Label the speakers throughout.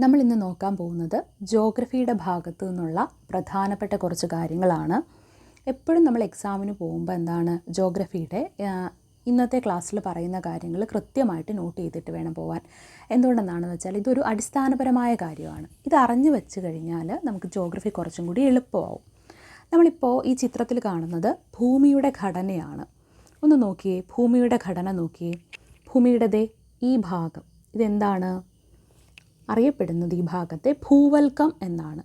Speaker 1: നമ്മൾ ഇന്ന് നോക്കാൻ പോകുന്നത് ജോഗ്രഫിയുടെ ഭാഗത്തു നിന്നുള്ള പ്രധാനപ്പെട്ട കുറച്ച് കാര്യങ്ങളാണ്. എപ്പോഴും നമ്മൾ എക്സാമിന് പോകുമ്പോൾ എന്താണ് ജോഗ്രഫിയുടെ ഇന്നത്തെ ക്ലാസ്സിൽ പറയുന്ന കാര്യങ്ങൾ കൃത്യമായിട്ട് നോട്ട് ചെയ്തിട്ട് വേണം പോകാൻ എന്തുകൊണ്ടെന്നാണെന്ന് വെച്ചാൽ ഇതൊരു അടിസ്ഥാനപരമായ കാര്യമാണ്. ഇത് അറിഞ്ഞു വെച്ച് കഴിഞ്ഞാൽ നമുക്ക് ജോഗ്രഫി കുറച്ചും കൂടി എളുപ്പമാവും. നമ്മളിപ്പോൾ ഈ ചിത്രത്തിൽ കാണുന്നത് ഭൂമിയുടെ ഘടനയാണ്. ഒന്ന് നോക്കിയേ ഭൂമിയുടെ ഘടന നോക്കിയേ. ഭൂമിയുടെ ദേ ഈ ഭാഗം. ഇതെന്താണ്? അറിയപ്പെടുന്നത് ഈ ഭാഗത്തെ ഭൂവൽക്കം എന്നാണ്.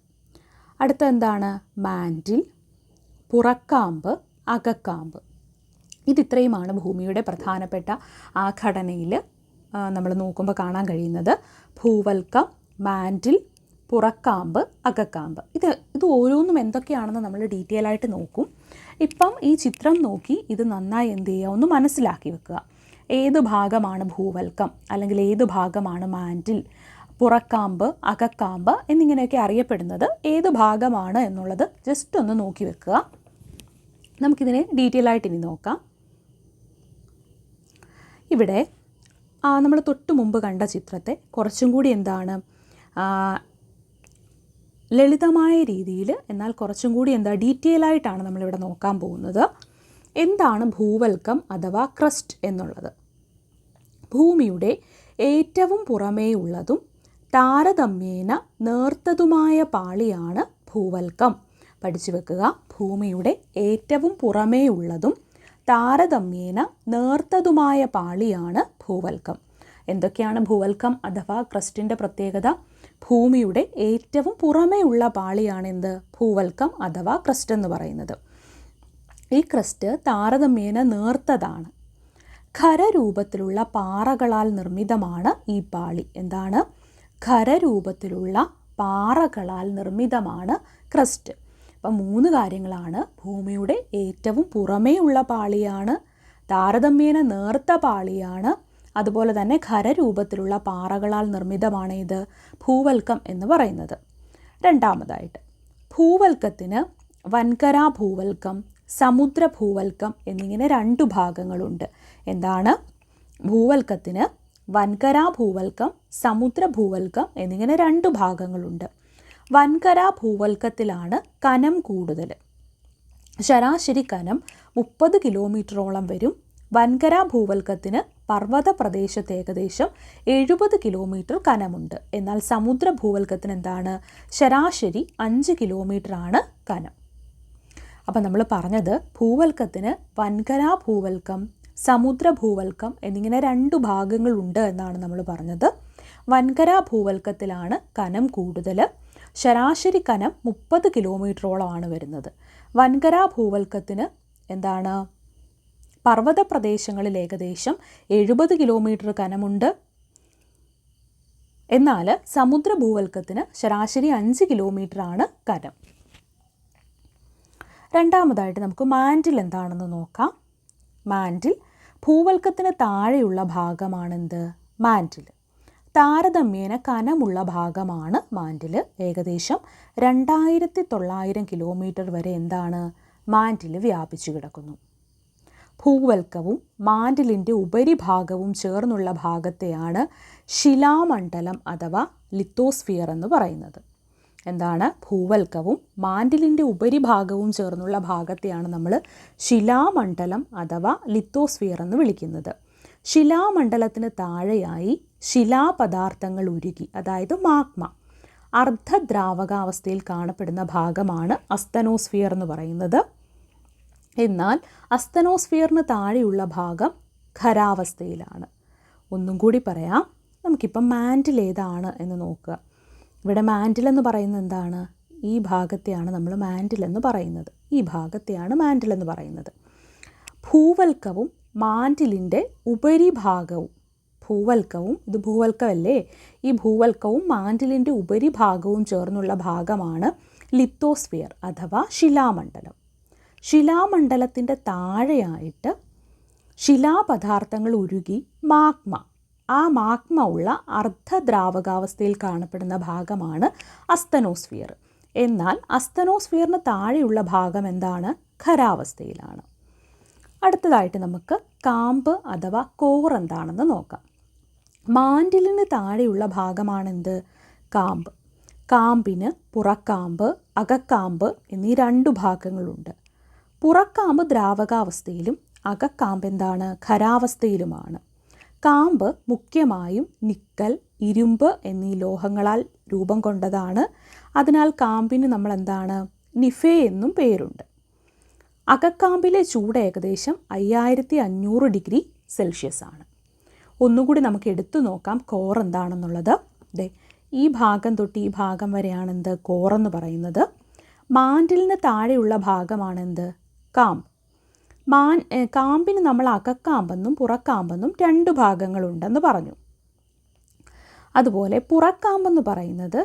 Speaker 1: അടുത്ത എന്താണ്? മാൻഡിൽ പുറക്കാമ്പ് അകക്കാമ്പ്. ഇതിത്രയുമാണ് ഭൂമിയുടെ പ്രധാനപ്പെട്ട ആ ഘടനയിൽ നമ്മൾ നോക്കുമ്പോൾ കാണാൻ കഴിയുന്നത്. ഭൂവൽക്കം മാൻഡിൽ പുറക്കാമ്പ് അകക്കാമ്പ്. ഇത് ഇത് ഓരോന്നും എന്തൊക്കെയാണെന്ന് നമ്മൾ ഡീറ്റെയിൽ ആയിട്ട് നോക്കും. ഇപ്പം ഈ ചിത്രം നോക്കി ഇത് നന്നായി എന്ത് ചെയ്യുക ഒന്ന് മനസ്സിലാക്കി വെക്കുക. ഏത് ഭാഗമാണ് ഭൂവൽക്കം? അല്ലെങ്കിൽ ഏത് ഭാഗമാണ് മാൻഡിൽ? പുറക്കാമ്പ് അകക്കാമ്പ് എന്നിങ്ങനെയൊക്കെ അറിയപ്പെടുന്നത് ഏത് ഭാഗമാണ് എന്നുള്ളത് ജസ്റ്റ് ഒന്ന് നോക്കി വെക്കുക. നമുക്കിതിനെ ഡീറ്റെയിൽ ആയിട്ട് ഇനി നോക്കാം. ഇവിടെ നമ്മൾ തൊട്ട് മുമ്പ് കണ്ട ചിത്രത്തെ കുറച്ചും കൂടി എന്താണ് ലളിതമായ രീതിയിൽ എന്നാൽ കുറച്ചും കൂടി എന്താ ഡീറ്റെയിൽ ആയിട്ടാണ് നമ്മളിവിടെ നോക്കാൻ പോകുന്നത്. എന്താണ് ഭൂവൽക്കം അഥവാ ക്രസ്റ്റ് എന്നുള്ളത്? ഭൂമിയുടെ ഏറ്റവും പുറമേയുള്ളതും താരതമ്യേന നേർത്തതുമായ പാളിയാണ് ഭൂവൽക്കം. പഠിച്ചു വെക്കുക. ഭൂമിയുടെ ഏറ്റവും പുറമേയുള്ളതും താരതമ്യേന നേർത്തതുമായ പാളിയാണ് ഭൂവൽക്കം. എന്തൊക്കെയാണ് ഭൂവൽക്കം അഥവാ ക്രസ്റ്റിന്റെ പ്രത്യേകത? ഭൂമിയുടെ ഏറ്റവും പുറമേയുള്ള പാളിയാണ് എന്ത്? ഭൂവൽക്കം അഥവാ ക്രസ്റ്റ് എന്ന് പറയുന്നത്. ഈ ക്രസ്റ്റ് താരതമ്യേന നേർത്തതാണ്. ഖരരൂപത്തിലുള്ള പാറകളാൽ നിർമ്മിതമാണ് ഈ പാളി. എന്താണ്? ഖരരൂപത്തിലുള്ള പാറകളാൽ നിർമ്മിതമാണ് ക്രസ്റ്റ്. അപ്പം മൂന്ന് കാര്യങ്ങളാണ്. ഭൂമിയുടെ ഏറ്റവും പുറമേ ഉള്ള പാളിയാണ്. താരതമ്യേന നേർത്ത പാളിയാണ്. അതുപോലെ തന്നെ ഖരരൂപത്തിലുള്ള പാറകളാൽ നിർമ്മിതമാണ് ഇത്. ഭൂവൽക്കം എന്ന് പറയുന്നത്. രണ്ടാമതായിട്ട് ഭൂവൽക്കത്തിന് വൻകര ഭൂവൽക്കം സമുദ്ര ഭൂവൽക്കം എന്നിങ്ങനെ രണ്ടു ഭാഗങ്ങളുണ്ട്. എന്താണ്? ഭൂവൽക്കത്തിന് വൻകര ഭൂവൽക്കം സമുദ്ര ഭൂവൽക്കം എന്നിങ്ങനെ രണ്ട് ഭാഗങ്ങളുണ്ട്. വൻകര ഭൂവൽക്കത്തിലാണ് കനം കൂടുതൽ. ശരാശരി കനം മുപ്പത് കിലോമീറ്ററോളം വരും. വൻകര ഭൂവൽക്കത്തിന് പർവത പ്രദേശത്ത് ഏകദേശം എഴുപത് കിലോമീറ്റർ കനമുണ്ട്. എന്നാൽ സമുദ്ര ഭൂവൽക്കത്തിന് എന്താണ്? ശരാശരി അഞ്ച് കിലോമീറ്ററാണ് കനം. അപ്പം നമ്മൾ പറഞ്ഞത് ഭൂവൽക്കത്തിന് വൻകര ഭൂവൽക്കം സമുദ്ര ഭൂവൽക്കം എന്നിങ്ങനെ രണ്ട് ഭാഗങ്ങളുണ്ട് എന്നാണ് നമ്മൾ പറഞ്ഞത്. വൻകര ഭൂവൽക്കത്തിലാണ് കനം കൂടുതൽ. ശരാശരി കനം മുപ്പത് കിലോമീറ്ററോളമാണ് വരുന്നത്. വൻകര ഭൂവൽക്കത്തിന് എന്താണ്? പർവത പ്രദേശങ്ങളിൽ ഏകദേശം എഴുപത് കിലോമീറ്റർ കനമുണ്ട്. എന്നാൽ സമുദ്ര ഭൂവൽക്കത്തിന് ശരാശരി അഞ്ച് കിലോമീറ്ററാണ് കനം. രണ്ടാമതായിട്ട് നമുക്ക് മാൻഡിൽ എന്താണെന്ന് നോക്കാം. മാൻഡിൽ ഭൂവൽക്കത്തിന് താഴെയുള്ള ഭാഗമാണെന്ത്? മാൻഡിൽ. താരതമ്യേന കനമുള്ള ഭാഗമാണ് മാൻഡിൽ. ഏകദേശം രണ്ടായിരത്തി തൊള്ളായിരം കിലോമീറ്റർ വരെ എന്താണ്? മാൻഡിൽ വ്യാപിച്ചു കിടക്കുന്നു. ഭൂവൽക്കവും മാൻഡിലിന്റെ ഉപരിഭാഗവും ചേർന്നുള്ള ഭാഗത്തെയാണ് ശിലാമണ്ഡലം അഥവാ ലിത്തോസ്ഫിയർ എന്ന് പറയുന്നത്. എന്താണ്? ഭൂവൽക്കവും മാൻഡിലിന്റെ ഉപരിഭാഗവും ചേർന്നുള്ള ഭാഗത്തെയാണ് നമ്മൾ ശിലാമണ്ഡലം അഥവാ ലിത്തോസ്ഫിയർ എന്ന് വിളിക്കുന്നത്. ശിലാമണ്ഡലത്തിന് താഴെയായി ശിലാപദാർത്ഥങ്ങൾ ഉരുകി അതായത് മാഗ്മ അർദ്ധദ്രാവകാവസ്ഥയിൽ കാണപ്പെടുന്ന ഭാഗമാണ് അസ്തനോസ്ഫിയർ എന്ന് പറയുന്നത്. എന്നാൽ അസ്തനോസ്ഫിയറിന് താഴെയുള്ള ഭാഗം ഖരാവസ്ഥയിലാണ്. ഒന്നും കൂടി പറയാം നമുക്കിപ്പം മാൻഡിൽ ഏതാണ് എന്ന് നോക്കുക. ഇവിടെ മാൻഡിൽ എന്ന് പറയുന്നത് എന്താണ്? ഈ ഭാഗത്തെയാണ് നമ്മൾ മാൻഡിൽ എന്ന് പറയുന്നത്. ഈ ഭാഗത്തെയാണ് മാൻഡിൽ എന്ന് പറയുന്നത്. ഭൂവൽക്കവും മാൻഡിലിന്റെ ഉപരിഭാഗവും ഭൂവൽക്കവും ഇത് ഭൂവൽക്കമല്ലേ? ഈ ഭൂവൽക്കവും മാൻഡിലിന്റെ ഉപരിഭാഗവും ചേർന്നുള്ള ഭാഗമാണ് ലിത്തോസ്ഫിയർ അഥവാ ശിലാമണ്ഡലം. ശിലാമണ്ഡലത്തിന്റെ താഴെയായിട്ട് ശിലാപദാർത്ഥങ്ങൾ ഉരുകി മാഗ്മ ആ മാഗ്മ ഉള്ള അർദ്ധദ്രാവകാവസ്ഥയിൽ കാണപ്പെടുന്ന ഭാഗമാണ് അസ്തനോസ്ഫിയർ. എന്നാൽ അസ്തനോസ്ഫിയറിന് താഴെയുള്ള ഭാഗം എന്താണ്? ഖരാവസ്ഥയിലാണ്. അടുത്തതായിട്ട് നമുക്ക് കാമ്പ് അഥവാ കോർ എന്താണെന്ന് നോക്കാം. മാൻഡിലിന് താഴെയുള്ള ഭാഗമാണെന്ത്? കാമ്പ്. കാമ്പിന് പുറക്കാമ്പ് അകക്കാമ്പ് എന്നീ രണ്ടു ഭാഗങ്ങളുണ്ട്. പുറക്കാമ്പ് ദ്രാവകാവസ്ഥയിലും അകക്കാമ്പ് എന്താണ്? ഖരാവസ്ഥയിലുമാണ്. കാമ്പ് മുഖ്യമായും നിക്കൽ ഇരുമ്പ് എന്നീ ലോഹങ്ങളാൽ രൂപം കൊണ്ടതാണ്. അതിനാൽ കാമ്പിന് നമ്മൾ എന്താണ് നിഫെ എന്നും പേരുണ്ട്. അകക്കാമ്പിലെ ചൂട് ഏകദേശം അയ്യായിരത്തി അഞ്ഞൂറ് ഡിഗ്രി സെൽഷ്യസ് ആണ്. ഒന്നുകൂടി നമുക്ക് എടുത്തു നോക്കാം കോർ എന്താണെന്നുള്ളത്. ദേ ഈ ഭാഗം തൊട്ട് ഈ ഭാഗം വരെയാണെന്ത് കോറെന്ന് പറയുന്നത്. മാൻഡിലിന് താഴെയുള്ള ഭാഗമാണെന്ത് കാമ്പ്. മാൻ കാമ്പിന് നമ്മൾ അകക്കാമ്പെന്നും പുറക്കാമ്പെന്നും രണ്ട് ഭാഗങ്ങളുണ്ടെന്ന് പറഞ്ഞു. അതുപോലെ പുറക്കാമ്പെന്ന് പറയുന്നത്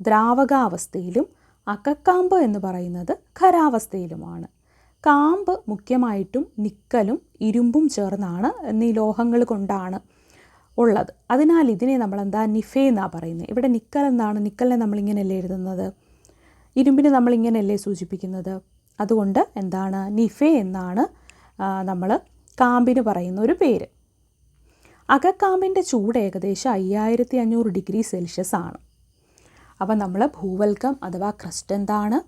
Speaker 1: ദ്രാവകാവസ്ഥയിലും അകക്കാമ്പ് എന്ന് പറയുന്നത് ഖരാവസ്ഥയിലുമാണ്. കാമ്പ് മുഖ്യമായിട്ടും നിക്കലും ഇരുമ്പും ചേർന്നാണ് എന്നീ ലോഹങ്ങൾ കൊണ്ടാണ് ഉള്ളത്. അതിനാൽ ഇതിനെ നമ്മൾ എന്താ നിഫേ എന്നാണ് പറയുന്നത്? ഇവിടെ നിക്കൽ എന്താണ് നിക്കലിനെ നമ്മളിങ്ങനെയല്ലേ എഴുതുന്നത്? ഇരുമ്പിനെ നമ്മളിങ്ങനെയല്ലേ സൂചിപ്പിക്കുന്നത്? അതുകൊണ്ട് എന്താണ് നിഫേ എന്നാണ് നമ്മൾ കാമ്പിന് പറയുന്ന ഒരു പേര്. അകക്കാമ്പിന്റെ ചൂട് ഏകദേശം അയ്യായിരത്തി അഞ്ഞൂറ് ഡിഗ്രി സെൽഷ്യസ് ആണ്. അപ്പം നമ്മൾ ഭൂവൽക്കം അഥവാ ക്രസ്റ്റ് എന്താണ്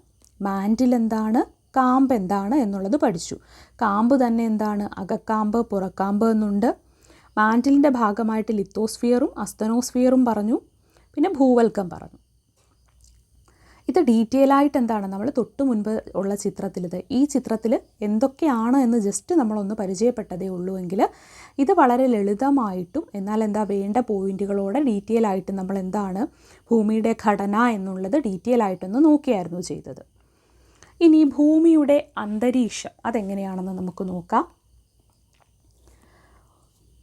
Speaker 1: മാൻഡിൽ എന്താണ് കാമ്പ് എന്താണ് എന്നുള്ളത് പഠിച്ചു. കാമ്പ് തന്നെ എന്താണ് അകക്കാമ്പ് പുറക്കാമ്പ് എന്നുണ്ട്. മാൻഡിലിന്റെ ഭാഗമായിട്ട് ലിത്തോസ്ഫിയറും അസ്തനോസ്ഫിയറും പറഞ്ഞു. പിന്നെ ഭൂവൽക്കം പറഞ്ഞു. ഇത് ഡീറ്റെയിൽ ആയിട്ട് എന്താണ്? നമ്മൾ തൊട്ട് മുൻപ് ഉള്ള ചിത്രത്തിലിത് ഈ ചിത്രത്തിൽ എന്തൊക്കെയാണ് എന്ന് ജസ്റ്റ് നമ്മളൊന്ന് പരിചയപ്പെട്ടതേ ഉള്ളൂ എങ്കിൽ ഇത് വളരെ ലളിതമായിട്ടും എന്നാൽ എന്താ വേണ്ട പോയിന്റുകളോടെ ഡീറ്റെയിൽ ആയിട്ട് നമ്മൾ എന്താണ് ഭൂമിയുടെ ഘടന എന്നുള്ളത് ഡീറ്റെയിൽ ആയിട്ടൊന്ന് നോക്കിയായിരുന്നു ചെയ്തത്. ഇനി ഭൂമിയുടെ അന്തരീക്ഷം അതെങ്ങനെയാണെന്ന് നമുക്ക് നോക്കാം.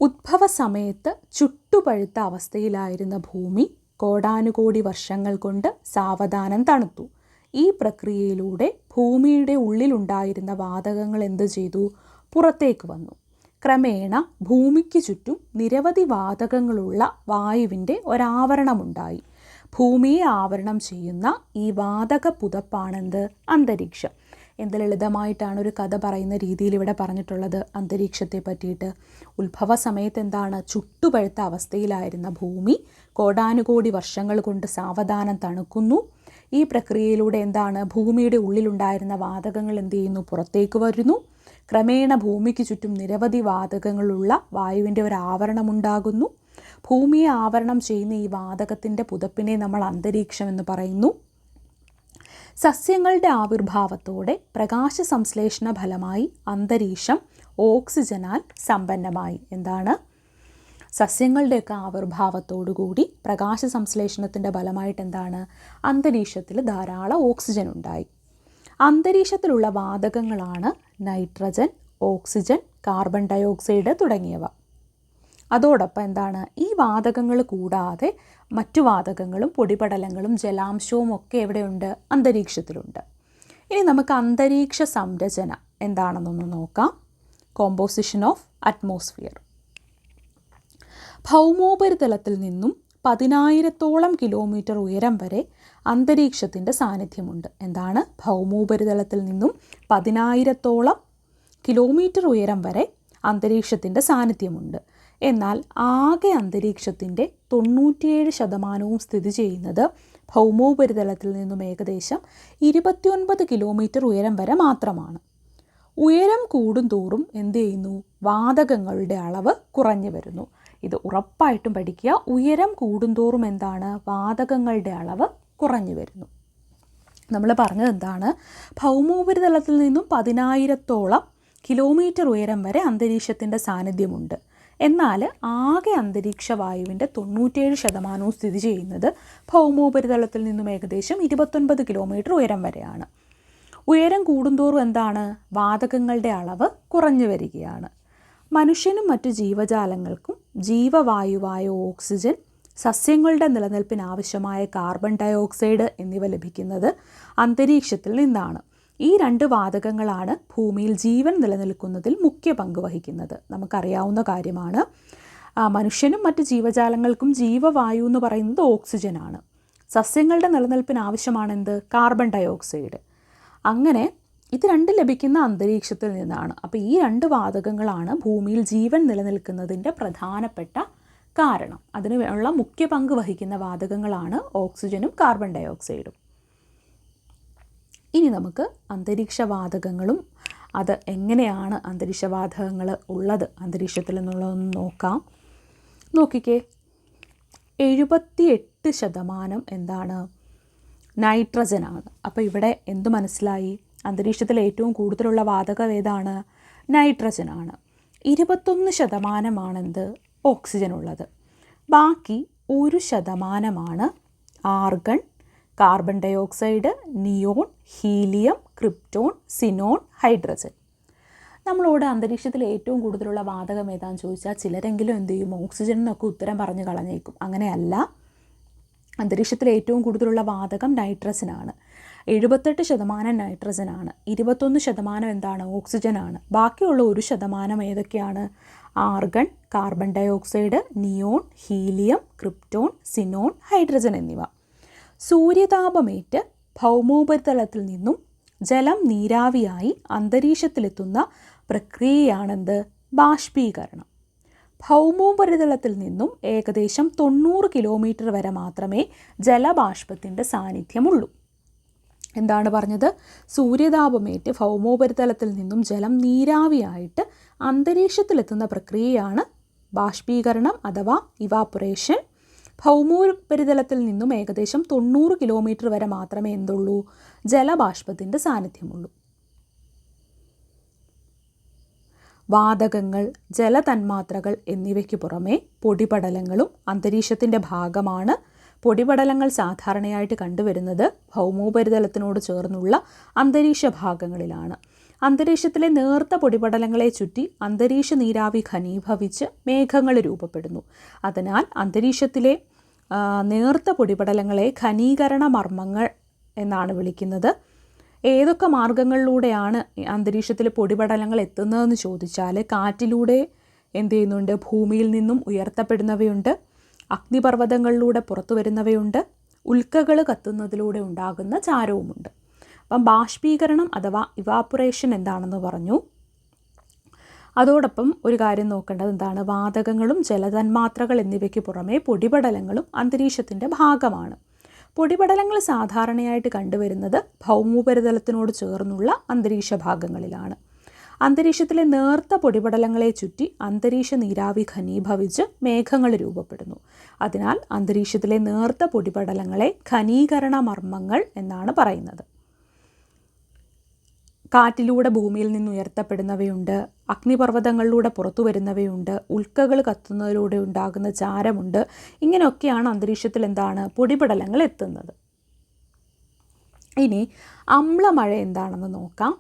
Speaker 1: ഉദ്ഭവ സമയത്ത് ചുട്ടുപഴുത്ത അവസ്ഥയിലായിരുന്ന ഭൂമി കോടാനുകോടി വർഷങ്ങൾ കൊണ്ട് സാവധാനം തണുത്തു. ഈ പ്രക്രിയയിലൂടെ ഭൂമിയുടെ ഉള്ളിലുണ്ടായിരുന്ന വാതകങ്ങൾ എന്തു ചെയ്തു? പുറത്തേക്ക് വന്നു. ക്രമേണ ഭൂമിക്ക് ചുറ്റും നിരവധി വാതകങ്ങളുള്ള വായുവിന്റെ ഒരാവരണമുണ്ടായി. ഭൂമിയെ ആവരണം ചെയ്യുന്ന ഈ വാതക പുതപ്പാണെന്ത്? അന്തരീക്ഷം. എന്ത് ലളിതമായിട്ടാണ് ഒരു കഥ പറയുന്ന രീതിയിൽ ഇവിടെ പറഞ്ഞിട്ടുള്ളത് അന്തരീക്ഷത്തെ പറ്റിയിട്ട്? ഉത്ഭവ സമയത്ത് എന്താണ് ചുട്ടുപഴുത്ത അവസ്ഥയിലായിരുന്ന ഭൂമി കോടാനുകോടി വർഷങ്ങൾ കൊണ്ട് സാവധാനം തണുക്കുന്നു? ഈ പ്രക്രിയയിലൂടെ എന്താണ് ഭൂമിയുടെ ഉള്ളിലുണ്ടായിരുന്ന വാതകങ്ങൾ എന്ത് ചെയ്യുന്നു? പുറത്തേക്ക് വരുന്നു. ക്രമേണ ഭൂമിക്ക് ചുറ്റും നിരവധി വാതകങ്ങളുള്ള വായുവിന്റെ ഒരു ആവരണമുണ്ടാകുന്നു ഭൂമിയെ ആവരണം ചെയ്യുന്ന ഈ വാതകത്തിന്റെ പുതപ്പിനെ നമ്മൾ അന്തരീക്ഷം എന്ന് പറയുന്നു. സസ്യങ്ങളുടെ ആവിർഭാവത്തോടെ പ്രകാശ സംശ്ലേഷണ ഫലമായി അന്തരീക്ഷം ഓക്സിജനാൽ സമ്പന്നമായി. എന്താണ്? സസ്യങ്ങളുടെയൊക്കെ ആവിർഭാവത്തോടുകൂടി പ്രകാശ സംശ്ലേഷണത്തിന്റെ ഫലമായിട്ട് എന്താണ്? അന്തരീക്ഷത്തിൽ ധാരാളം ഓക്സിജൻ ഉണ്ടായി. അന്തരീക്ഷത്തിലുള്ള വാതകങ്ങളാണ് നൈട്രജൻ ഓക്സിജൻ കാർബൺ ഡയോക്സൈഡ് തുടങ്ങിയവ. അതോടൊപ്പം എന്താണ്? ഈ വാതകങ്ങൾ കൂടാതെ മറ്റു വാതകങ്ങളും പൊടിപടലങ്ങളും ജലാംശവും ഒക്കെ എവിടെയുണ്ട്? അന്തരീക്ഷത്തിലുണ്ട്. ഇനി നമുക്ക് അന്തരീക്ഷ സംരചന എന്താണെന്നൊന്ന് നോക്കാം. കോമ്പോസിഷൻ ഓഫ് അറ്റ്മോസ്ഫിയർ ഭൗമോപരിതലത്തിൽ നിന്നും പതിനായിരത്തോളം കിലോമീറ്റർ ഉയരം വരെ അന്തരീക്ഷത്തിന്റെ സാന്നിധ്യമുണ്ട്. എന്താണ്? ഭൗമോപരിതലത്തിൽ നിന്നും പതിനായിരത്തോളം കിലോമീറ്റർ ഉയരം വരെ അന്തരീക്ഷത്തിന്റെ സാന്നിധ്യമുണ്ട്. എന്നാൽ ആകെ അന്തരീക്ഷത്തിന്റെ തൊണ്ണൂറ്റിയേഴ് ശതമാനവും സ്ഥിതി ചെയ്യുന്നത് ഭൗമോപരിതലത്തിൽ നിന്നും ഏകദേശം ഇരുപത്തിയൊൻപത് കിലോമീറ്റർ ഉയരം വരെ മാത്രമാണ്. ഉയരം കൂടുന്തോറും എന്ത് ചെയ്യുന്നു? വാതകങ്ങളുടെ അളവ് കുറഞ്ഞു വരുന്നു. ഇത് ഉറപ്പായിട്ടും പഠിക്കുക. ഉയരം കൂടുന്തോറും എന്താണ്? വാതകങ്ങളുടെ അളവ് കുറഞ്ഞു വരുന്നു. നമ്മൾ പറഞ്ഞത് എന്താണ്? ഭൗമോപരിതലത്തിൽ നിന്നും പതിനായിരത്തോളം കിലോമീറ്റർ ഉയരം വരെ അന്തരീക്ഷത്തിന്റെ സാന്നിധ്യമുണ്ട്. എന്നാൽ ആകെ അന്തരീക്ഷ വായുവിന്റെ തൊണ്ണൂറ്റേഴ് ശതമാനവും സ്ഥിതി ചെയ്യുന്നത് ഭൗമോപരിതലത്തിൽ നിന്നും ഏകദേശം ഇരുപത്തൊൻപത് കിലോമീറ്റർ ഉയരം വരെയാണ്. ഉയരം കൂടുന്തോറും എന്താണ്? വാതകങ്ങളുടെ അളവ് കുറഞ്ഞു വരികയാണ്. മനുഷ്യനും മറ്റു ജീവജാലങ്ങൾക്കും ജീവവായുവായ ഓക്സിജൻ സസ്യങ്ങളുടെ നിലനിൽപ്പിന് ആവശ്യമായ കാർബൺ ഡയോക്സൈഡ് എന്നിവ ലഭിക്കുന്നത് അന്തരീക്ഷത്തിൽ നിന്നാണ്. ഈ രണ്ട് വാതകങ്ങളാണ് ഭൂമിയിൽ ജീവൻ നിലനിൽക്കുന്നതിൽ മുഖ്യ പങ്ക് വഹിക്കുന്നത്. നമുക്കറിയാവുന്ന കാര്യമാണ് മനുഷ്യനും മറ്റ് ജീവജാലങ്ങൾക്കും ജീവവായു എന്ന് പറയുന്നത് ഓക്സിജനാണ്. സസ്യങ്ങളുടെ നിലനിൽപ്പിന് ആവശ്യമാണ് എന്ത് കാർബൺ ഡയോക്സൈഡ്. അങ്ങനെ ഇത് രണ്ട് ലഭിക്കുന്ന അന്തരീക്ഷത്തിൽ നിന്നാണ്. അപ്പോൾ ഈ രണ്ട് വാതകങ്ങളാണ് ഭൂമിയിൽ ജീവൻ നിലനിൽക്കുന്നതിന്റെ പ്രധാനപ്പെട്ട കാരണം. അതിനുള്ള മുഖ്യ പങ്ക് വഹിക്കുന്ന വാതകങ്ങളാണ് ഓക്സിജനും കാർബൺ ഡൈ ഓക്സൈഡും ഇനി നമുക്ക് അന്തരീക്ഷവാതകങ്ങളും അത് എങ്ങനെയാണ് അന്തരീക്ഷവാതകങ്ങൾ ഉള്ളത് അന്തരീക്ഷത്തിൽ നിന്നുള്ളതൊന്ന് നോക്കാം. നോക്കിക്കേ എഴുപത്തി എട്ട് ശതമാനം എന്താണ്? നൈട്രജനാണ്. അപ്പോൾ ഇവിടെ എന്ത് മനസ്സിലായി? അന്തരീക്ഷത്തിൽ ഏറ്റവും കൂടുതലുള്ള വാതകം ഏതാണ്? നൈട്രജനാണ്. ഇരുപത്തൊന്ന് ശതമാനമാണെന്ത്? ഓക്സിജൻ ഉള്ളത്. ബാക്കി ഒരു ശതമാനമാണ് argon carbon dioxide neon helium krypton xenon hydrogen. നമ്മളോട് അന്തരീക്ഷത്തിൽ ഏറ്റവും കൂടുതലുള്ള വാതകം ഏതാണെന്ന് ചോദിച്ചാൽ ചിലരെങ്കിലും എന്ത് ചെയ്യും? ഓക്സിജൻ എന്നൊക്കെ ഉത്തരം പറഞ്ഞ് കളഞ്ഞേക്കും. അങ്ങനെയല്ല. അന്തരീക്ഷത്തിൽ ഏറ്റവും കൂടുതലുള്ള വാതകം നൈട്രജനാണ്. എഴുപത്തെട്ട് ശതമാനം നൈട്രജനാണ്. ഇരുപത്തൊന്ന് ശതമാനം എന്താണ്? ഓക്സിജനാണ്. ബാക്കിയുള്ള ഒരു ശതമാനം ഏതൊക്കെയാണ്? Argon carbon dioxide neon helium krypton xenon hydrogen എന്നിവ. സൂര്യതാപമേറ്റ് ഭൗമോപരിതലത്തിൽ നിന്നും ജലം നീരാവിയായി അന്തരീക്ഷത്തിലെത്തുന്ന പ്രക്രിയയാണെന്ത്? ബാഷ്പീകരണം. ഭൗമോപരിതലത്തിൽ നിന്നും ഏകദേശം തൊണ്ണൂറ് കിലോമീറ്റർ വരെ മാത്രമേ ജലബാഷ്പത്തിന്റെ സാന്നിധ്യമുള്ളൂ. എന്താണ് പറഞ്ഞത്? സൂര്യതാപമേറ്റ് ഭൗമോപരിതലത്തിൽ നിന്നും ജലം നീരാവിയായിട്ട് അന്തരീക്ഷത്തിലെത്തുന്ന പ്രക്രിയയാണ് ബാഷ്പീകരണം അഥവാ ഇവാപ്പറേഷൻ ഭൗമോപരിതലത്തിൽ നിന്നും ഏകദേശം തൊണ്ണൂറ് കിലോമീറ്റർ വരെ മാത്രമേ എന്തുള്ളൂ. ജലബാഷ്പത്തിന്റെ സാന്നിധ്യമുള്ളൂ. വാതകങ്ങൾ ജലതന്മാത്രകൾ എന്നിവയ്ക്ക് പുറമെ പൊടിപടലങ്ങളും അന്തരീക്ഷത്തിന്റെ ഭാഗമാണ്. പൊടിപടലങ്ങൾ സാധാരണയായിട്ട് കണ്ടുവരുന്നത് ഭൗമോപരിതലത്തിനോട് ചേർന്നുള്ള അന്തരീക്ഷ ഭാഗങ്ങളിലാണ്. അന്തരീക്ഷത്തിലെ നേർത്ത പൊടിപടലങ്ങളെ ചുറ്റി അന്തരീക്ഷ നീരാവി ഘനീഭവിച്ച് മേഘങ്ങൾ രൂപപ്പെടുന്നു. അതിനാൽ അന്തരീക്ഷത്തിലെ നേർത്ത പൊടിപടലങ്ങളെ ഘനീകരണ മർമ്മങ്ങൾ എന്നാണ് വിളിക്കുന്നത്. ഏതൊക്കെ മാർഗങ്ങളിലൂടെയാണ് അന്തരീക്ഷത്തിൽ പൊടിപടലങ്ങൾ എത്തുന്നതെന്ന് ചോദിച്ചാൽ കാറ്റിലൂടെ എന്ത് ചെയ്യുന്നുണ്ട്? ഭൂമിയിൽ നിന്നും ഉയർത്തപ്പെടുന്നവയുണ്ട്. അഗ്നിപർവതങ്ങളിലൂടെ പുറത്തു വരുന്നവയുണ്ട് ഉൽക്കകൾ കത്തുന്നതിലൂടെ ഉണ്ടാകുന്ന ചാരവുമുണ്ട്. അപ്പം ബാഷ്പീകരണം അഥവാ ഇവാപ്പറേഷൻ എന്താണെന്ന് പറഞ്ഞു. അതോടൊപ്പം ഒരു കാര്യം നോക്കേണ്ടത് എന്താണ്? വാതകങ്ങളും ജലതന്മാത്രകൾ എന്നിവയ്ക്ക് പുറമേ പൊടിപടലങ്ങളും അന്തരീക്ഷത്തിന്റെ ഭാഗമാണ്. പൊടിപടലങ്ങൾ സാധാരണയായിട്ട് കണ്ടുവരുന്നത് ഭൗമോപരിതലത്തിനോട് ചേർന്നുള്ള അന്തരീക്ഷ ഭാഗങ്ങളിലാണ്. അന്തരീക്ഷത്തിലെ നേർത്ത പൊടിപടലങ്ങളെ ചുറ്റി അന്തരീക്ഷ നീരാവി ഘനീഭവിച്ച് മേഘങ്ങൾ രൂപപ്പെടുന്നു. അതിനാൽ അന്തരീക്ഷത്തിലെ നേർത്ത പൊടിപടലങ്ങളെ ഘനീകരണ മർമ്മങ്ങൾ എന്നാണ് പറയുന്നത്. കാറ്റിലൂടെ ഭൂമിയിൽ നിന്ന് ഉയർത്തപ്പെടുന്നവയുണ്ട്. അഗ്നിപർവതങ്ങളിലൂടെ പുറത്തു വരുന്നവയുണ്ട് ഉൽക്കകൾ കത്തുന്നതിലൂടെ ഉണ്ടാകുന്ന ചാരമുണ്ട്. ഇങ്ങനെയൊക്കെയാണ് അന്തരീക്ഷത്തിൽ എന്താണ് പൊടിപടലങ്ങൾ എത്തുന്നത്. ഇനി അമ്ലമഴ എന്താണെന്ന് നോക്കാം.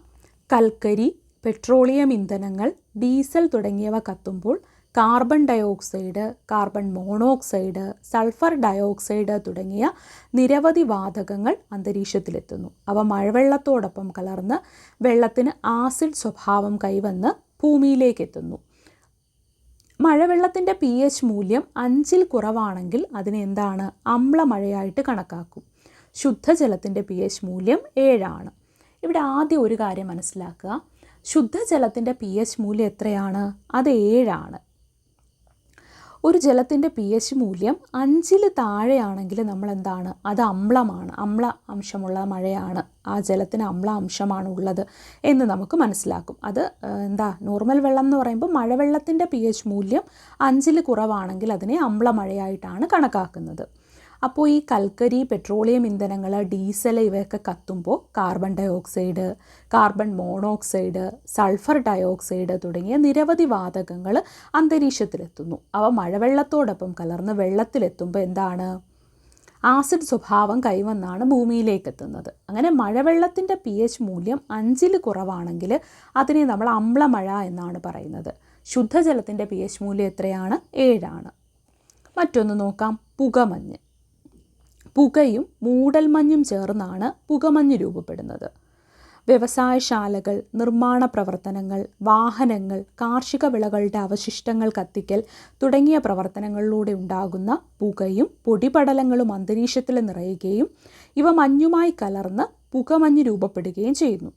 Speaker 1: കൽക്കരി പെട്രോളിയം ഇന്ധനങ്ങൾ ഡീസൽ തുടങ്ങിയവ കത്തുമ്പോൾ carbon dioxide carbon monoxide sulphur dioxide തുടങ്ങിയ നിരവധി വാതകങ്ങൾ അന്തരീക്ഷത്തിലെത്തുന്നു. അവ മഴവെള്ളത്തോടൊപ്പം കലർന്ന് വെള്ളത്തിന് ആസിഡ് സ്വഭാവം കൈവന്ന് ഭൂമിയിലേക്ക് എത്തുന്നു മഴവെള്ളത്തിന്റെ പി എച്ച് മൂല്യം അഞ്ചിൽ കുറവാണെങ്കിൽ അതിനെ എന്താണ്? അമ്ലമഴയായിട്ട് കണക്കാക്കും. ശുദ്ധജലത്തിന്റെ പി എച്ച് മൂല്യം ഏഴാണ്. ഇവിടെ ആദ്യം ഒരു കാര്യം മനസ്സിലാക്കുക. ശുദ്ധജലത്തിന്റെ പി എച്ച് മൂല്യം എത്രയാണ്? അത് ഏഴാണ്. ഒരു ജലത്തിന്റെ പി എച്ച് മൂല്യം അഞ്ചിൽ താഴെയാണെങ്കിൽ നമ്മൾ എന്താണ് അത് അമ്ലമാണ്. അമ്ല അംശമുള്ള മഴയാണ്. ആ ജലത്തിന് അമ്ല അംശമാണ് ഉള്ളത് എന്ന് നമുക്ക് മനസ്സിലാക്കും. അത് എന്താ നോർമൽ വെള്ളം എന്ന് പറയുമ്പോൾ മഴവെള്ളത്തിന്റെ പി എച്ച് മൂല്യം അഞ്ചിൽ കുറവാണെങ്കിൽ അതിനെ അമ്ല മഴയായിട്ടാണ് കണക്കാക്കുന്നത്. അപ്പോൾ ഈ കൽക്കരി പെട്രോളിയം ഇന്ധനങ്ങൾ ഡീസൽ ഇവയൊക്കെ കത്തുമ്പോൾ carbon dioxide carbon monoxide sulphur dioxide തുടങ്ങിയ നിരവധി വാതകങ്ങൾ അന്തരീക്ഷത്തിലെത്തുന്നു. അവ മഴവെള്ളത്തോടൊപ്പം കലർന്ന് വെള്ളത്തിലെത്തുമ്പോൾ എന്താണ്? ആസിഡ് സ്വഭാവം കൈവന്നാണ് ഭൂമിയിലേക്ക് എത്തുന്നത് അങ്ങനെ മഴവെള്ളത്തിന്റെ പി എച്ച് മൂല്യം അഞ്ചിൽ കുറവാണെങ്കിൽ അതിനെ നമ്മൾ അമ്ലമഴ എന്നാണ് പറയുന്നത്. ശുദ്ധജലത്തിന്റെ പി എച്ച് മൂല്യം എത്രയാണ്? ഏഴാണ്. മറ്റൊന്ന് നോക്കാം. പുകമഞ്ഞ്. പുകയും മൂടൽമഞ്ഞും ചേർന്നാണ് പുകമഞ്ഞ് രൂപപ്പെടുന്നത്. വ്യവസായശാലകൾ നിർമ്മാണ പ്രവർത്തനങ്ങൾ വാഹനങ്ങൾ കാർഷിക വിളകളുടെ അവശിഷ്ടങ്ങൾ കത്തിക്കൽ തുടങ്ങിയ പ്രവർത്തനങ്ങളിലൂടെ ഉണ്ടാകുന്ന പുകയും പൊടിപടലങ്ങളും അന്തരീക്ഷത്തിൽ നിറയുകയും ഇവ മഞ്ഞുമായി കലർന്ന് പുകമഞ്ഞ് രൂപപ്പെടുകയും ചെയ്യുന്നു.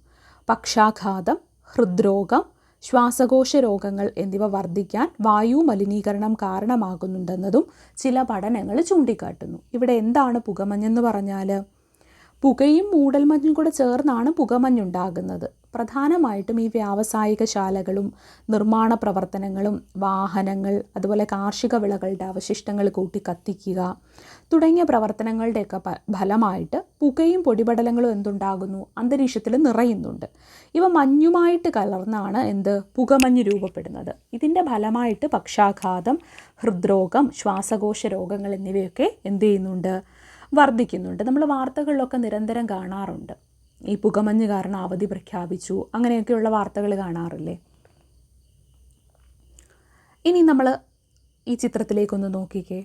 Speaker 1: പക്ഷാഘാതം ഹൃദ്രോഗം ശ്വാസകോശ രോഗങ്ങൾ എന്നിവ വർദ്ധിക്കാൻ വായു മലിനീകരണം കാരണമാകുന്നുണ്ടെന്നതും ചില പഠനങ്ങൾ ചൂണ്ടിക്കാട്ടുന്നു. ഇവിടെ എന്താണ് പുകമഞ്ഞെന്ന് പറഞ്ഞാൽ പുകയും മൂടൽമഞ്ഞും കൂടെ ചേർന്നാണ് പുകമഞ്ഞുണ്ടാകുന്നത്. പ്രധാനമായിട്ടും ഈ വ്യാവസായിക ശാലകളും നിർമ്മാണ പ്രവർത്തനങ്ങളും വാഹനങ്ങൾ അതുപോലെ കാർഷിക വിളകളുടെ അവശിഷ്ടങ്ങൾ കൂട്ടി കത്തിക്കുക തുടങ്ങിയ പ്രവർത്തനങ്ങളുടെയൊക്കെ ഫലമായിട്ട് പുകയും പൊടിപടലങ്ങളും എന്തുണ്ടാകുന്നു? അന്തരീക്ഷത്തിൽ നിറയുന്നുണ്ട്. ഇവ മഞ്ഞുമായിട്ട് കലർന്നാണ് എന്ത്? പുകമഞ്ഞ് രൂപപ്പെടുന്നത്. ഇതിന്റെ ഫലമായിട്ട് പക്ഷാഘാതം ഹൃദ്രോഗം ശ്വാസകോശ രോഗങ്ങൾ എന്നിവയൊക്കെ എന്ത് ചെയ്യുന്നുണ്ട്? വർദ്ധിക്കുന്നുണ്ട്. നമ്മൾ വാർത്തകളിലൊക്കെ നിരന്തരം കാണാറുണ്ട്. ഈ പുകമഞ്ഞ് കാരണം അവധി പ്രഖ്യാപിച്ചു അങ്ങനെയൊക്കെയുള്ള വാർത്തകൾ കാണാറില്ലേ? ഇനി നമ്മൾ ഈ ചിത്രത്തിലേക്കൊന്ന് നോക്കിക്കേ.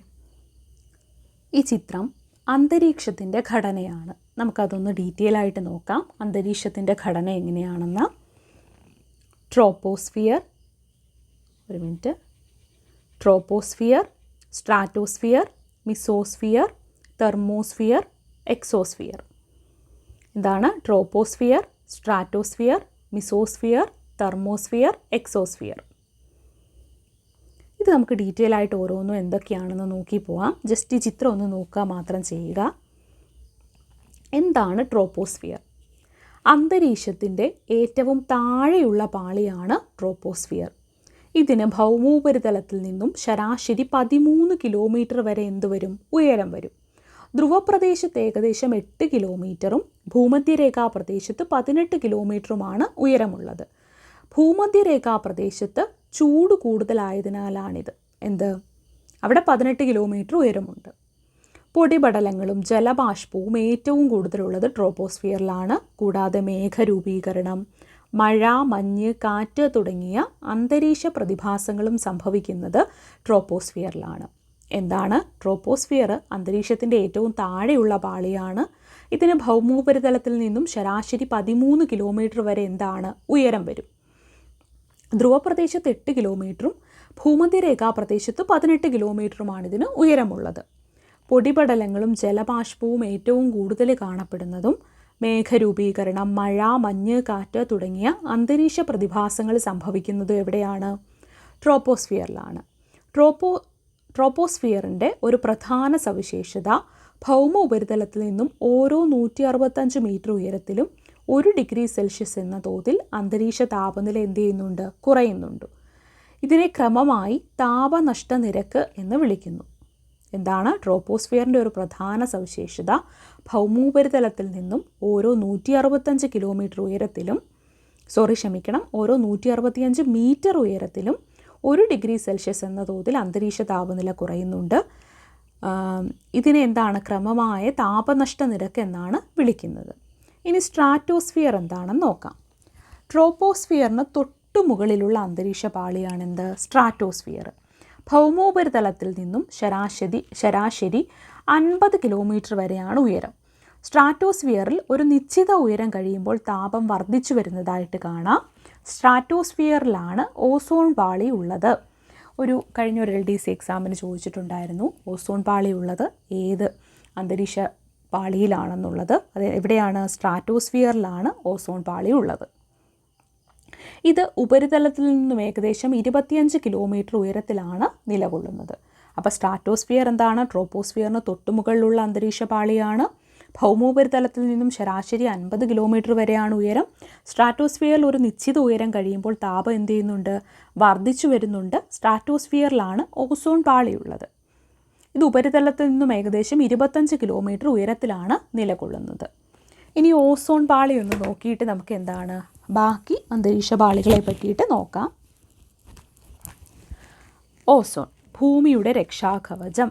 Speaker 1: ഈ ചിത്രം അന്തരീക്ഷത്തിന്റെ ഘടനയാണ്. നമുക്കതൊന്ന് ഡീറ്റെയിൽ ആയിട്ട് നോക്കാം. അന്തരീക്ഷത്തിന്റെ ഘടന എങ്ങനെയാണെന്ന്. ട്രോപ്പോസ്ഫിയർ ഒരു minute troposphere stratosphere mesosphere thermosphere exosphere ഇതാണ് troposphere stratosphere mesosphere thermosphere exosphere ഇത് നമുക്ക് ഡീറ്റെയിൽ ആയിട്ട് ഓരോന്നും എന്തൊക്കെയാണെന്ന് നോക്കി പോവാം. ജസ്റ്റ് ഈ ചിത്രം ഒന്ന് നോക്കുക മാത്രം ചെയ്യുക. എന്താണ് ട്രോപ്പോസ്ഫിയർ അന്തരീക്ഷത്തിന്റെ ഏറ്റവും താഴെയുള്ള പാളിയാണ് ട്രോപ്പോസ്ഫിയർ ഇതിന് ഭൗമോപരിതലത്തിൽ നിന്നും ശരാശരി പതിമൂന്ന് കിലോമീറ്റർ വരെ എന്ത് വരും? ഉയരം വരും. ധ്രുവപ്രദേശത്ത് ഏകദേശം എട്ട് കിലോമീറ്ററും ഭൂമധ്യരേഖാ പ്രദേശത്ത് പതിനെട്ട് കിലോമീറ്ററുമാണ് ഉയരമുള്ളത്. ഭൂമധ്യരേഖാ പ്രദേശത്ത് ചൂട് കൂടുതലായതിനാലാണിത്. എന്ത്? അവിടെ പതിനെട്ട് കിലോമീറ്റർ ഉയരമുണ്ട്. പൊടിപടലങ്ങളും ജലബാഷ്പവും ഏറ്റവും കൂടുതലുള്ളത് ട്രോപ്പോസ്ഫിയറിലാണ്. കൂടാതെ മേഘരൂപീകരണം മഴ മഞ്ഞ് കാറ്റ് തുടങ്ങിയ അന്തരീക്ഷ പ്രതിഭാസങ്ങളും സംഭവിക്കുന്നത് ട്രോപ്പോസ്ഫിയറിലാണ്. എന്താണ്? ട്രോപ്പോസ്ഫിയർ അന്തരീക്ഷത്തിന്റെ ഏറ്റവും താഴെയുള്ള പാളിയാണ്. ഇതിന് ഭൗമോപരിതലത്തിൽ നിന്നും ശരാശരി പതിമൂന്ന് കിലോമീറ്റർ വരെ എന്താണ്? ഉയരം വരും. ധ്രുവപ്രദേശത്ത് എട്ട് കിലോമീറ്ററും ഭൂമധ്യരേഖാ പ്രദേശത്ത് പതിനെട്ട് കിലോമീറ്ററുമാണ് ഇതിന് ഉയരമുള്ളത്. പൊടിപടലങ്ങളും ജലബാഷ്പവും ഏറ്റവും കൂടുതൽ കാണപ്പെടുന്നതും മേഘരൂപീകരണം മഴ മഞ്ഞ് കാറ്റ് തുടങ്ങിയ അന്തരീക്ഷ പ്രതിഭാസങ്ങൾ സംഭവിക്കുന്നത് എവിടെയാണ്? ട്രോപ്പോസ്ഫിയറിലാണ്. ട്രോപ്പോ ട്രോപ്പോസ്ഫിയറിന്റെ ഒരു പ്രധാന സവിശേഷത ഭൗമ ഉപരിതലത്തിൽ നിന്നും ഓരോ നൂറ്റി അറുപത്തഞ്ച് മീറ്റർ ഉയരത്തിലും ഒരു ഡിഗ്രി സെൽഷ്യസ് എന്ന തോതിൽ അന്തരീക്ഷ താപനില എന്ത് ചെയ്യുന്നുണ്ട്? കുറയുന്നുണ്ട്. ഇതിനെ ക്രമമായി താപനഷ്ട നിരക്ക് എന്ന് വിളിക്കുന്നു. എന്താണ് ട്രോപ്പോസ്ഫിയറിന്റെ ഒരു പ്രധാന സവിശേഷത? ഭൗമോപരിതലത്തിൽ നിന്നും ഓരോ നൂറ്റി അറുപത്തഞ്ച് കിലോമീറ്റർ ഉയരത്തിലും സോറി ക്ഷമിക്കണം ഓരോ നൂറ്റി അറുപത്തിയഞ്ച് മീറ്റർ ഉയരത്തിലും ഒരു ഡിഗ്രി സെൽഷ്യസ് എന്ന തോതിൽ അന്തരീക്ഷ താപനില കുറയുന്നുണ്ട്. ഇതിനെ എന്താണ് ക്രമമായ താപനഷ്ട നിരക്ക് എന്നാണ് വിളിക്കുന്നത്. ഇനി സ്ട്രാറ്റോസ്ഫിയർ എന്താണെന്ന് നോക്കാം. ട്രോപ്പോസ്ഫിയറിന് തൊട്ടു മുകളിലുള്ള അന്തരീക്ഷ പാളിയാണെന്ത്? സ്ട്രാറ്റോസ്ഫിയർ. ഭൗമോപരിതലത്തിൽ നിന്നും ശരാശരി ശരാശരി അൻപത് കിലോമീറ്റർ വരെയാണ് ഉയരം. സ്ട്രാറ്റോസ്ഫിയറിൽ ഒരു നിശ്ചിത ഉയരം കഴിയുമ്പോൾ താപം വർദ്ധിച്ചു വരുന്നതായിട്ട് കാണാം. സ്ട്രാറ്റോസ്ഫിയറിലാണ് ഓസോൺ പാളി ഉള്ളത്. ഒരു കഴിഞ്ഞ ഒരു എൽ ഡി സി എക്സാമിന് ചോദിച്ചിട്ടുണ്ടായിരുന്നു ഓസോൺ പാളി ഉള്ളത് ഏത്? അന്തരീക്ഷ പാളിയിലാണെന്നുള്ളത്. അത് എവിടെയാണ്? സ്ട്രാറ്റോസ്ഫിയറിലാണ് ഓസോൺ പാളി ഉള്ളത്. ഇത് ഉപരിതലത്തിൽ നിന്നും ഏകദേശം ഇരുപത്തിയഞ്ച് കിലോമീറ്റർ ഉയരത്തിലാണ് നിലകൊള്ളുന്നത്. അപ്പോൾ സ്ട്രാറ്റോസ്ഫിയർ എന്താണ്? ട്രോപ്പോസ്ഫിയറിന് തൊട്ടുമുകളിലുള്ള അന്തരീക്ഷ പാളിയാണ്. ഭൗമോപരിതലത്തിൽ നിന്നും ശരാശരി അൻപത് കിലോമീറ്റർ വരെയാണ് ഉയരം. സ്ട്രാറ്റോസ്ഫിയറിൽ ഒരു നിശ്ചിത ഉയരം കഴിയുമ്പോൾ താപം എന്ത് ചെയ്യുന്നുണ്ട്? വർദ്ധിച്ചു വരുന്നുണ്ട്. സ്ട്രാറ്റോസ്ഫിയറിലാണ് ഓസോൺ പാളിയുള്ളത്. ഇത് ഉപരിതലത്തിൽ നിന്നും ഏകദേശം ഇരുപത്തഞ്ച് കിലോമീറ്റർ ഉയരത്തിലാണ് നിലകൊള്ളുന്നത്. ഇനി ഓസോൺ പാളി ഒന്ന് നോക്കിയിട്ട് നമുക്ക് എന്താണ്? ബാക്കി അന്തരീക്ഷ പാളികളെ പറ്റിയിട്ട് നോക്കാം. ഓസോൺ ഭൂമിയുടെ രക്ഷാകവചം.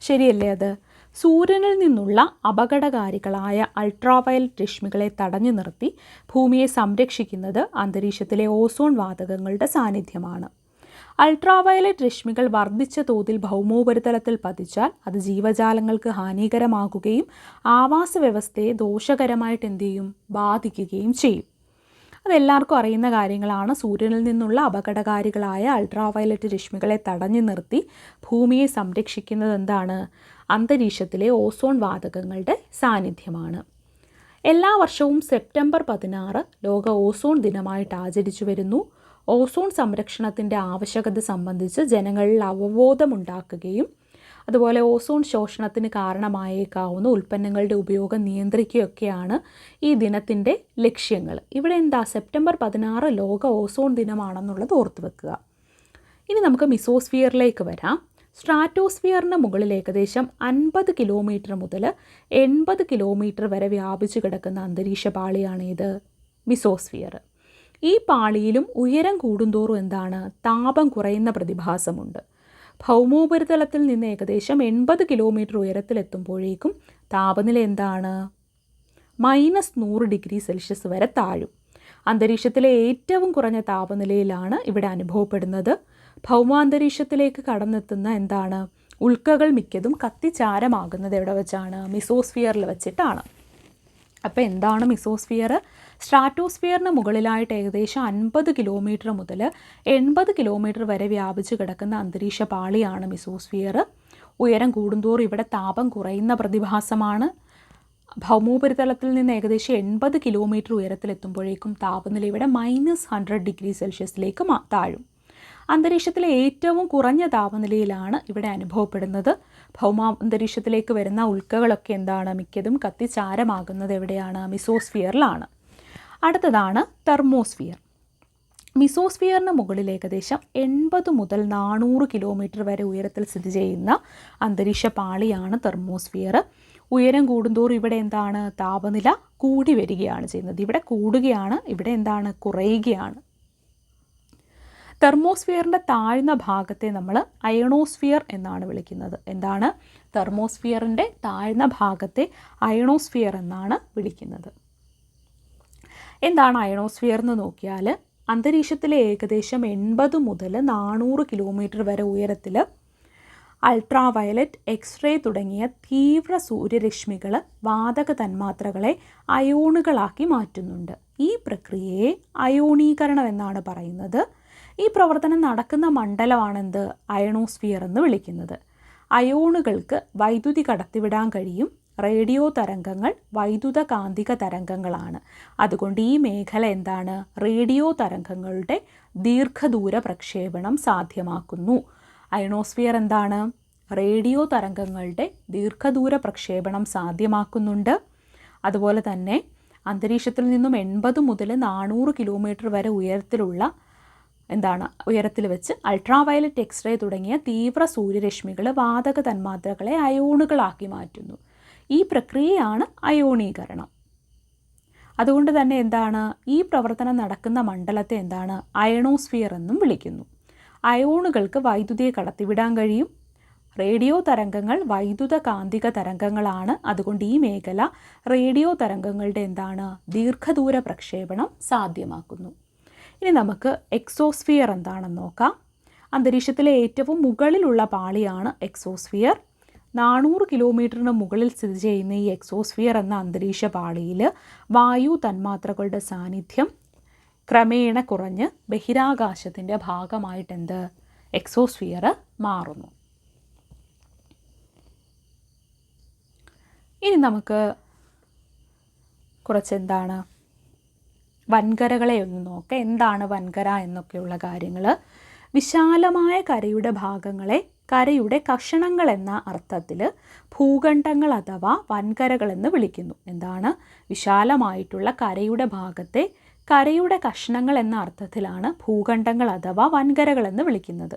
Speaker 1: ശരിയല്ലേ അത്? സൂര്യനിൽ നിന്നുള്ള അപകടകാരികളായ അൾട്രാവയലറ്റ് രശ്മികളെ തടഞ്ഞു നിർത്തി ഭൂമിയെ സംരക്ഷിക്കുന്നത് അന്തരീക്ഷത്തിലെ ഓസോൺ വാതകങ്ങളുടെ സാന്നിധ്യമാണ്. അൾട്രാവയലറ്റ് രശ്മികൾ വർദ്ധിച്ച തോതിൽ ഭൗമോപരിതലത്തിൽ പതിച്ചാൽ അത് ജീവജാലങ്ങൾക്ക് ഹാനികരമാകുകയും ആവാസ വ്യവസ്ഥയെ ദോഷകരമായിട്ട് എന്ത് ചെയ്യും? ബാധിക്കുകയും ചെയ്യും. അതെല്ലാവർക്കും അറിയുന്ന കാര്യങ്ങളാണ്. സൂര്യനിൽ നിന്നുള്ള അപകടകാരികളായ അൾട്രാവയലറ്റ് രശ്മികളെ തടഞ്ഞു നിർത്തി ഭൂമിയെ സംരക്ഷിക്കുന്നത് എന്താണ്? അന്തരീക്ഷത്തിലെ ഓസോൺ വാതകങ്ങളുടെ സാന്നിധ്യമാണ്. എല്ലാ വർഷവും സെപ്റ്റംബർ പതിനാറ് ലോക ഓസോൺ ദിനമായിട്ട് ആചരിച്ചു വരുന്നു. ഓസോൺ സംരക്ഷണത്തിന്റെ ആവശ്യകത സംബന്ധിച്ച് ജനങ്ങളിൽ അവബോധമുണ്ടാക്കുകയും അതുപോലെ ഓസോൺ ശോഷണത്തിന് കാരണമായേക്കാവുന്ന ഉൽപ്പന്നങ്ങളുടെ ഉപയോഗം നിയന്ത്രിക്കുകയൊക്കെയാണ് ഈ ദിനത്തിന്റെ ലക്ഷ്യങ്ങൾ. ഇവിടെ എന്താ സെപ്റ്റംബർ പതിനാറ് ലോക ഓസോൺ ദിനമാണെന്നുള്ളത് ഓർത്തു വെക്കുക. ഇനി നമുക്ക് മിസോസ്ഫിയറിലേക്ക് വരാം. സ്ട്രാറ്റോസ്ഫിയറിന് മുകളിൽ ഏകദേശം അൻപത് കിലോമീറ്റർ മുതൽ എൺപത് കിലോമീറ്റർ വരെ വ്യാപിച്ചു കിടക്കുന്ന അന്തരീക്ഷ പാളിയാണ് ഇത് മിസോസ്ഫിയർ. ഈ പാളിയിലും ഉയരം കൂടുന്തോറും എന്താണ്? താപം കുറയുന്ന പ്രതിഭാസമുണ്ട്. ഭൗമോപരിതലത്തിൽ നിന്ന് ഏകദേശം എൺപത് കിലോമീറ്റർ ഉയരത്തിലെത്തുമ്പോഴേക്കും താപനില എന്താണ്? മൈനസ് നൂറ് ഡിഗ്രി സെൽഷ്യസ് വരെ താഴും. അന്തരീക്ഷത്തിലെ ഏറ്റവും കുറഞ്ഞ താപനിലയിലാണ് ഇവിടെ അനുഭവപ്പെടുന്നത്. ഭൗമാന്തരീക്ഷത്തിലേക്ക് കടന്നെത്തുന്ന എന്താണ്? ഉൽക്കകൾ മിക്കതും കത്തിച്ചാരമാകുന്നത് എവിടെ വെച്ചാണ്? മിസോസ്ഫിയറിൽ വെച്ചിട്ടാണ്. അപ്പോൾ എന്താണ് മിസോസ്ഫിയർ സ്ട്രാറ്റോസ്ഫിയറിന് മുകളിലായിട്ട് ഏകദേശം അൻപത് കിലോമീറ്റർ മുതൽ എൺപത് കിലോമീറ്റർ വരെ വ്യാപിച്ചു കിടക്കുന്ന അന്തരീക്ഷ പാളിയാണ് മിസോസ്ഫിയർ. ഉയരം കൂടുന്തോറും ഇവിടെ താപം കുറയുന്ന പ്രതിഭാസമാണ്. ഭൗമോപരിതലത്തിൽ നിന്ന് ഏകദേശം എൺപത് കിലോമീറ്റർ ഉയരത്തിലെത്തുമ്പോഴേക്കും താപനില ഇവിടെ മൈനസ് ഹൺഡ്രഡ് ഡിഗ്രി സെൽഷ്യസിലേക്ക് താഴും. അന്തരീക്ഷത്തിലെ ഏറ്റവും കുറഞ്ഞ താപനിലയിലാണ് ഇവിടെ അനുഭവപ്പെടുന്നത്. ഭൗമാന്തരീക്ഷത്തിലേക്ക് വരുന്ന ഉൽക്കകളൊക്കെ എന്താണ്? മിക്കതും കത്തിച്ചാരമാകുന്നത് എവിടെയാണ്? മിസോസ്ഫിയറിലാണ്. അടുത്തതാണ് തെർമോസ്ഫിയർ. മിസോസ്ഫിയറിന് മുകളിൽ ഏകദേശം എൺപത് മുതൽ നാനൂറ് കിലോമീറ്റർ വരെ ഉയരത്തിൽ സ്ഥിതി ചെയ്യുന്ന അന്തരീക്ഷ പാളിയാണ് തെർമോസ്ഫിയർ. ഉയരം കൂടുന്തോറും ഇവിടെ എന്താണ്? താപനില കൂടി വരികയാണ് ചെയ്യുന്നത്. ഇവിടെ കൂടുകയാണ് ഇവിടെ എന്താണ്? കുറയുകയാണ്. തെർമോസ്ഫിയറിന്റെ താഴ്ന്ന ഭാഗത്തെ നമ്മൾ അയണോസ്ഫിയർ എന്നാണ് വിളിക്കുന്നത്. എന്താണ്? തെർമോസ്ഫിയറിന്റെ താഴ്ന്ന ഭാഗത്തെ അയണോസ്ഫിയർ എന്നാണ് വിളിക്കുന്നത്. എന്താണ് അയണോസ്ഫിയർ എന്ന് നോക്കിയാൽ അന്തരീക്ഷത്തിലെ ഏകദേശം എൺപത് മുതൽ നാനൂറ് കിലോമീറ്റർ വരെ ഉയരത്തിൽ അൾട്രാ വയലറ്റ് എക്സ്റേ തുടങ്ങിയ തീവ്ര സൂര്യരശ്മികൾ വാതക തന്മാത്രകളെ അയോണുകളാക്കി മാറ്റുന്നുണ്ട്. ഈ പ്രക്രിയയെ അയോണീകരണം എന്നാണ് പറയുന്നത്. ഈ പ്രവർത്തനം നടക്കുന്ന മണ്ഡലമാണെന്ത്? അയണോസ്ഫിയർ എന്ന് വിളിക്കുന്നത്. അയോണുകൾക്ക് വൈദ്യുതി കടത്തിവിടാൻ കഴിയും റേഡിയോ തരംഗങ്ങൾ വൈദ്യുത കാന്തിക തരംഗങ്ങളാണ്. അതുകൊണ്ട് ഈ മേഖല എന്താണ്? റേഡിയോ തരംഗങ്ങളുടെ ദീർഘദൂര പ്രക്ഷേപണം സാധ്യമാക്കുന്നു. അയണോസ്ഫിയർ എന്താണ്? റേഡിയോ തരംഗങ്ങളുടെ ദീർഘദൂര പ്രക്ഷേപണം സാധ്യമാക്കുന്നുണ്ട്. അതുപോലെ തന്നെ അന്തരീക്ഷത്തിൽ നിന്നും എൺപത് മുതൽ നാനൂറ് കിലോമീറ്റർ വരെ ഉയരത്തിലുള്ള എന്താണ്? ഉയരത്തിൽ വെച്ച് അൾട്രാവയലറ്റ് എക്സ്റേ തുടങ്ങിയ തീവ്ര സൂര്യരശ്മികൾ വാതക തന്മാത്രകളെ അയോണുകളാക്കി മാറ്റുന്നു. ഈ പ്രക്രിയയാണ് അയോണീകരണം. അതുകൊണ്ട് തന്നെ എന്താണ്? ഈ പ്രവർത്തനം നടക്കുന്ന മണ്ഡലത്തെ എന്താണ്? അയണോസ്ഫിയർ എന്നും വിളിക്കുന്നു. അയോണുകൾക്ക് വൈദ്യുതിയെ കടത്തിവിടാൻ കഴിയും. റേഡിയോ തരംഗങ്ങൾ വൈദ്യുത കാന്തിക തരംഗങ്ങളാണ്. അതുകൊണ്ട് ഈ മേഖല റേഡിയോ തരംഗങ്ങളുടെ എന്താണ്? ദീർഘദൂര പ്രക്ഷേപണം സാധ്യമാക്കുന്നു. ഇനി നമുക്ക് എക്സോസ്ഫിയർ എന്താണെന്ന് നോക്കാം. അന്തരീക്ഷത്തിലെ ഏറ്റവും മുകളിലുള്ള പാളിയാണ് എക്സോസ്ഫിയർ. നാനൂറ് കിലോമീറ്ററിന് മുകളിൽ സ്ഥിതി ചെയ്യുന്ന ഈ എക്സോസ്ഫിയർ എന്ന അന്തരീക്ഷ പാളിയിൽ വായു തന്മാത്രകളുടെ സാന്നിധ്യം ക്രമേണ കുറഞ്ഞ് ബഹിരാകാശത്തിന്റെ ഭാഗമായിട്ട് എന്ത് എക്സോസ്ഫിയർ മാറുന്നു. ഇനി നമുക്ക് കുറച്ച് എന്താണ് വൻകരകളെ ഒന്ന് നോക്കാം. എന്താണ് വൻകര എന്നൊക്കെയുള്ള കാര്യങ്ങൾ. വിശാലമായ കരയുടെ ഭാഗങ്ങളെ കരയുടെ കഷണങ്ങൾ എന്ന അർത്ഥത്തിൽ ഭൂഖണ്ഡങ്ങൾ അഥവാ വൻകരകൾ എന്ന് വിളിക്കുന്നു. എന്താണ്? വിശാലമായിട്ടുള്ള കരയുടെ ഭാഗത്തെ കരയുടെ കഷ്ണങ്ങൾ എന്ന അർത്ഥത്തിലാണ് ഭൂഖണ്ഡങ്ങൾ അഥവാ വൻകരകൾ എന്ന് വിളിക്കുന്നത്.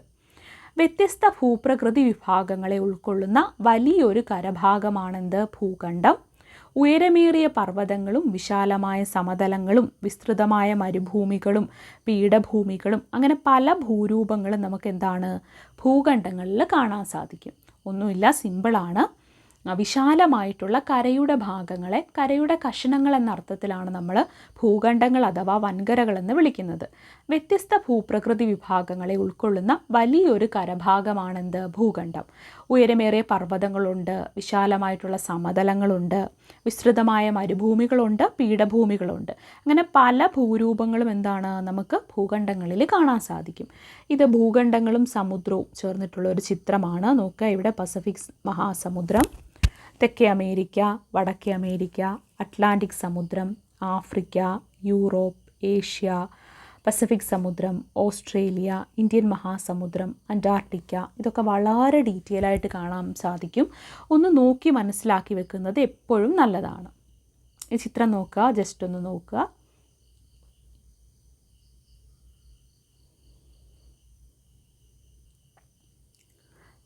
Speaker 1: വ്യത്യസ്ത ഭൂപ്രകൃതി വിഭാഗങ്ങളെ ഉൾക്കൊള്ളുന്ന വലിയൊരു കരഭാഗമാണെന്ത്? ഭൂഖണ്ഡം. ഉയരമേറിയ പർവതങ്ങളും വിശാലമായ സമതലങ്ങളും വിസ്തൃതമായ മരുഭൂമികളും പീഠഭൂമികളും അങ്ങനെ പല ഭൂരൂപങ്ങളും നമുക്ക് എന്താണ് ഭൂഖണ്ഡങ്ങളിൽ കാണാൻ സാധിക്കും. ഒന്നുമില്ല സിമ്പിളാണ്. വിശാലമായിട്ടുള്ള കരയുടെ ഭാഗങ്ങളെ കരയുടെ കഷണങ്ങൾ എന്ന അർത്ഥത്തിലാണ് നമ്മൾ ഭൂഖണ്ഡങ്ങൾ അഥവാ വൻകരകളെന്ന് വിളിക്കുന്നത്. വ്യത്യസ്ത ഭൂപ്രകൃതി വിഭാഗങ്ങളെ ഉൾക്കൊള്ളുന്ന വലിയൊരു കരഭാഗമാണെന്ത്? ഭൂഖണ്ഡം. ഉയരമേറിയ പർവതങ്ങളുണ്ട് വിശാലമായിട്ടുള്ള സമതലങ്ങളുണ്ട് വിസ്തൃതമായ മരുഭൂമികളുണ്ട് പീഠഭൂമികളുണ്ട്. അങ്ങനെ പല ഭൂരൂപങ്ങളും എന്താണ് നമുക്ക് ഭൂഖണ്ഡങ്ങളിൽ കാണാൻ സാധിക്കും. ഇത് ഭൂഖണ്ഡങ്ങളും സമുദ്രവും ചേർന്നിട്ടുള്ള ഒരു ചിത്രമാണ്. നോക്കുക ഇവിടെ പസഫിക് മഹാസമുദ്രം തെക്കേ അമേരിക്ക വടക്കേ അമേരിക്ക അറ്റ്ലാന്റിക് സമുദ്രം ആഫ്രിക്ക യൂറോപ്പ് ഏഷ്യ പസഫിക് സമുദ്രം ഓസ്ട്രേലിയ ഇന്ത്യൻ മഹാസമുദ്രം അന്റാർട്ടിക്ക ഇതൊക്കെ വളരെ ഡീറ്റെയിൽ ആയിട്ട് കാണാൻ സാധിക്കും. ഒന്ന് നോക്കി മനസ്സിലാക്കി വെക്കുന്നത് എപ്പോഴും നല്ലതാണ്. ഈ ചിത്രം നോക്കുക ജസ്റ്റ് ഒന്ന് നോക്കുക.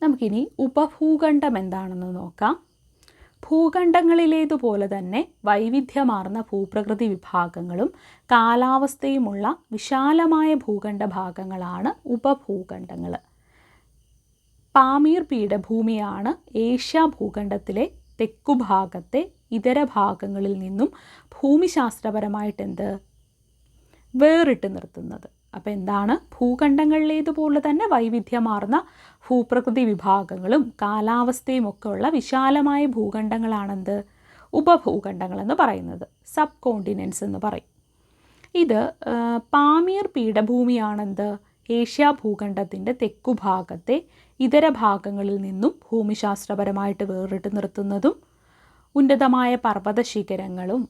Speaker 1: നമുക്കിനി ഉപഭൂഖണ്ഡം എന്താണെന്ന് നോക്കാം. ഭൂഖണ്ഡങ്ങളിലേതുപോലെ തന്നെ വൈവിധ്യമാർന്ന ഭൂപ്രകൃതി വിഭാഗങ്ങളും കാലാവസ്ഥയുമുള്ള വിശാലമായ ഭൂഖണ്ഡ ഭാഗങ്ങളാണ് ഉപഭൂഖണ്ഡങ്ങൾ പാമീർ പീഠഭൂമിയാണ് ഏഷ്യ ഭൂഖണ്ഡത്തിലെ തെക്കുഭാഗത്തെ ഇതര ഭാഗങ്ങളിൽ നിന്നും ഭൂമിശാസ്ത്രപരമായിട്ടെന്ത്? വേറിട്ട് നിർത്തുന്നത്. അപ്പോൾ എന്താണ്? ഭൂഖണ്ഡങ്ങളിലേതുപോലെ തന്നെ വൈവിധ്യമാർന്ന ഭൂപ്രകൃതി വിഭാഗങ്ങളും കാലാവസ്ഥയും ഒക്കെ ഉള്ള വിശാലമായ ഭൂഖണ്ഡങ്ങളാണെന്ത്? ഉപഭൂഖണ്ഡങ്ങളെന്ന് പറയുന്നത്. സബ് കോണ്ടിനെൻസ് എന്ന് പറയും. ഇത് പാമീർ പീഠഭൂമിയാണെന്ത്? ഏഷ്യ ഭൂഖണ്ഡത്തിന്റെ തെക്കുഭാഗത്തെ ഇതര ഭാഗങ്ങളിൽ നിന്നും ഭൂമിശാസ്ത്രപരമായിട്ട് വേറിട്ട് നിർത്തുന്നതും ഉന്നതമായ പർവത ശിഖരങ്ങളും